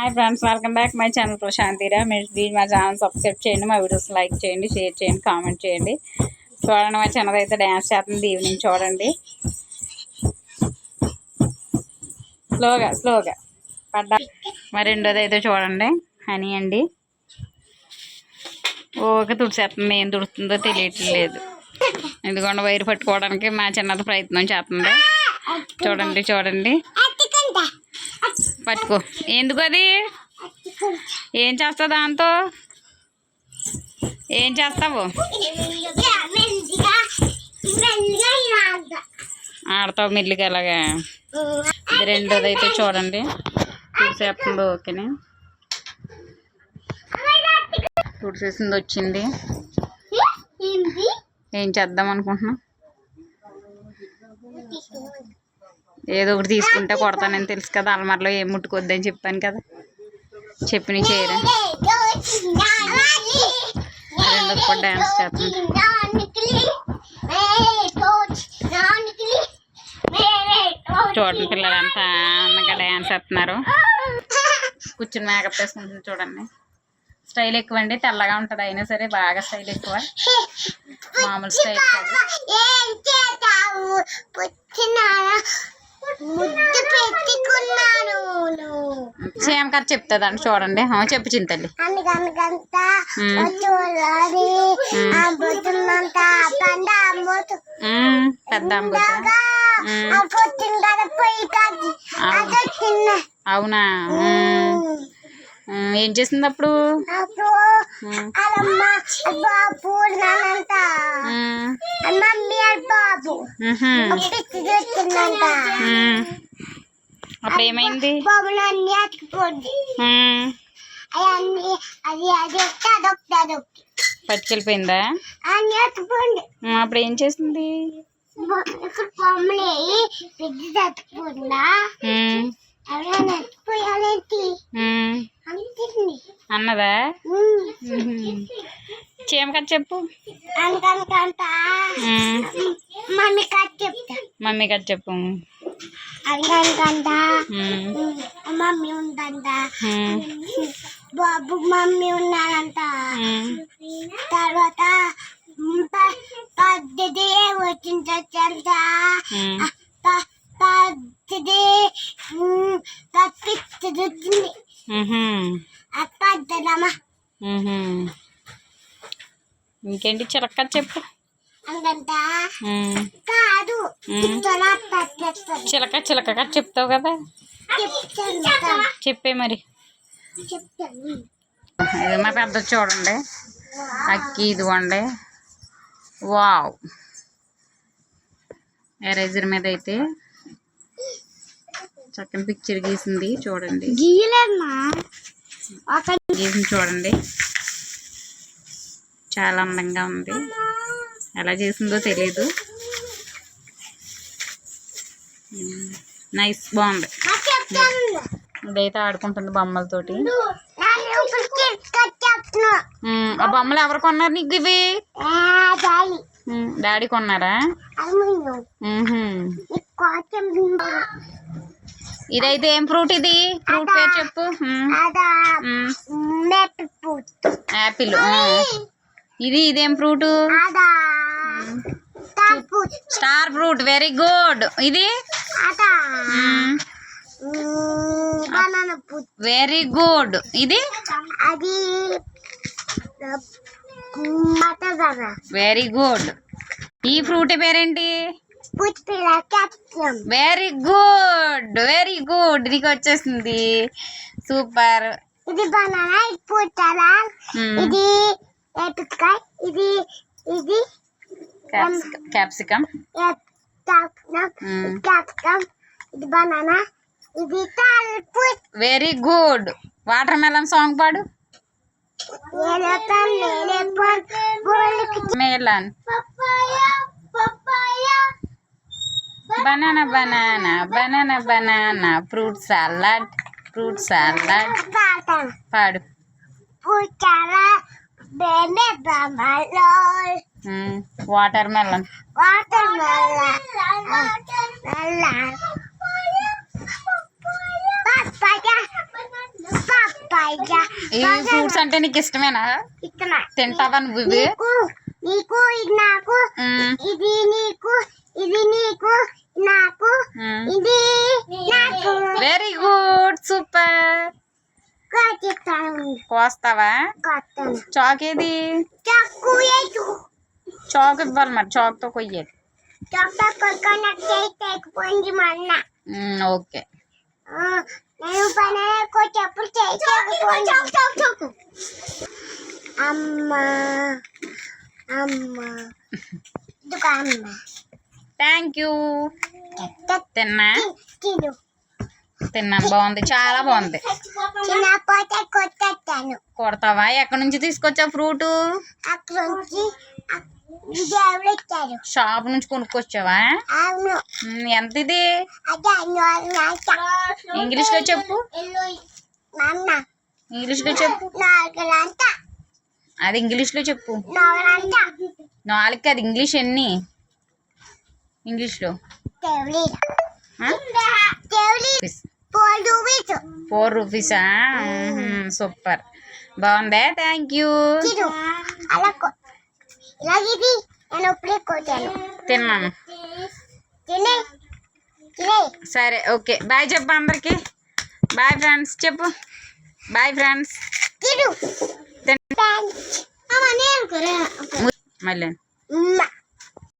Hi friends welcome back my channel ప్రశాంతిరా మీరు please మా channel subscribe చేయండి మా వీడియోస్ లైక్ చేయండి షేర్ చేయండి కామెంట్ చేయండి. చూడండి మా ఛానల్ అయితే డ్యాన్స్ చేస్తుంది ఈవినింగ్ చూడండి. స్లోగా స్లోగా పడ్డా. మరి రెండోది అయితే చూడండి హనీ అండి. ఓకే తుడిచేస్తుంది ఏం తుడుతుందో తెలియట్లేదు. ఎందుకంటే వైరు పట్టుకోవడానికి మా చిన్నది ప్రయత్నం చేస్తుంది. చూడండి చూడండి. పట్టుకో. ఎందుకు అది? ఏం చేస్తావు దాంతో? ఏం చేస్తావు? ఆడతావు మెల్లిగా అలాగా. ఇది రెండోది అయితే చూడండి. తుడిసేస్తుంది ఓకేనే? తుడిసేసింది వచ్చింది. ఏం చేద్దాం అనుకుంటున్నాం ఏదో ఒకటి తీసుకుంటే కొడతానని తెలుసు కదా అలమారలో ఏం ముట్టుకోద్దని చెప్పాను కదా. చెప్పిన చేయరా? రెండో కూడా డ్యాన్స్ చేస్తుంది చూడండి పిల్లలు అంతా అందంగా డ్యాన్స్ చేస్తున్నారు కూర్చుని మేకప్ వేసుకుంటుంది చూడండి. స్టైల్ ఎక్కువ అండి తెల్లగా ఉంటుంది అయినా సరే బాగా స్టైల్ ఎక్కువ. మామూలు స్టైల్ కాదు. సేమ్ కథ చెప్తుందండి చూడండి. చెప్పు చింతల్లి. పెద్ద అవునా? ఏం చేసింది అప్పుడు? అప్పుడు అప్పుడు ఏమైంది? పట్టుకెళ్ళిపోయిందా? అప్పుడు ఏం చేసింది? ఇక్కడ బొమ్మలు పెద్ద అన్నదా? మ్మ్. చీమ కథ చెప్పు. మ్మ్. మమ్మీ కాదు చెప్తా మమ్మీ కథ చెప్పు మ్మ్. మమ్మీ ఉందంట. బాబు మమ్మీ ఉన్నాడంట. తర్వాత ప- పెద్దది వచ్చిందంట మ్మ్. పెద్దది పిచ్చిది వచ్చింది మ్హూ. ఆ పెద్దదమ్మా మ్హూ. ఇంకేంటి చిలక చెప్పు. కాదు చిలక చిలక కథ చెప్తావు కదా? చెప్పే మరి. ఇది మా పెద్ద చూడండి. అక్కి ఇదిగోండి. వావ్. ఎరేజర్ మీద అయితే చక్కని పిక్చర్ గీసింది చూడండి. గీసింది చూడండి. చాలా అందంగా ఉంది. ఎలా చేసిందో తెలియదు నైస్ బాగుంది. ఇదైతే ఆడుకుంటుంది బొమ్మలతోటి. ఆ బొమ్మలు ఎవరు కొన్నారు నీకు ఇవి? డాడీ కొన్నారా? ఇదైతే ఏం ఫ్రూట్ ఇది? ఫ్రూట్ పేరు చెప్పు. యాపిల్. ఇది ఇదేం fruit? Star fruit. Very good. ఇది? Very good. ఇది? Very good. ఈ ఫ్రూట్ పేరేంటి? Very good. Very good. నీకు వచ్చేసింది. సూపర్. ఇది బనానా ఇది ఏపికాయ ఇది ఇది క్యాప్సికమ్ క్యాప్సికం మ్మ్. క్యాప్సికం ఇది బనానా ఇది తాలిపు. Very good water melon song పాడు melon papaya papaya banana banana banana banana fruit salad fruit salad watermelon watermelon ఈ ఫ్రూట్స్ అంటే నీకు ఇష్టమేనా? తింటావా నువ్వు ఇవి? నీకు ఇది నాకు మ్మ్. ఇది నీకు ఇది నీకు నాకు మ్మ్. ఇది కోస్తావా కొట్టాను చాక్ ఏది చక్కు వేసు చాక్ ఇవ్వాలి మరి చాక్తో కొయ్యేది డాక్టర్ కొడుకున్న చేయి తెగిపోయింది మొన్న మ్మ్, ఓకే ఆ, నేను పని చెప్పుడు చేయి తెగిపోయింది అమ్మ అమ్మ ఇదిగో అమ్మ థ్యాంక్ యూ తిన్నా తిను తిన్నాను బాగుంది చాలా బాగుంది. కొడతావా? ఎక్కడి నుంచి తీసుకొచ్చావు ఫ్రూట్? షాప్ నుంచి కొనుక్కొచ్చావా? ఎంత ఇది అదే ఇంగ్లీష్లో చెప్పు. ఇంగ్లీష్లో చెప్పు. అది ఇంగ్లీష్లో చెప్పు నాలుగు కాదు ఇంగ్లీష్ ఎన్ని? ఇంగ్లీష్లో ఫోర్ రూపీసా సూపర్ బాగుందే థ్యాంక్ యూ తిన్నాను తినే తినే సరే ఓకే. బాయ్ చెప్పు అందరికి. బాయ్ ఫ్రెండ్స్ చెప్పు. బాయ్ ఫ్రెండ్స్ మళ్ళీ.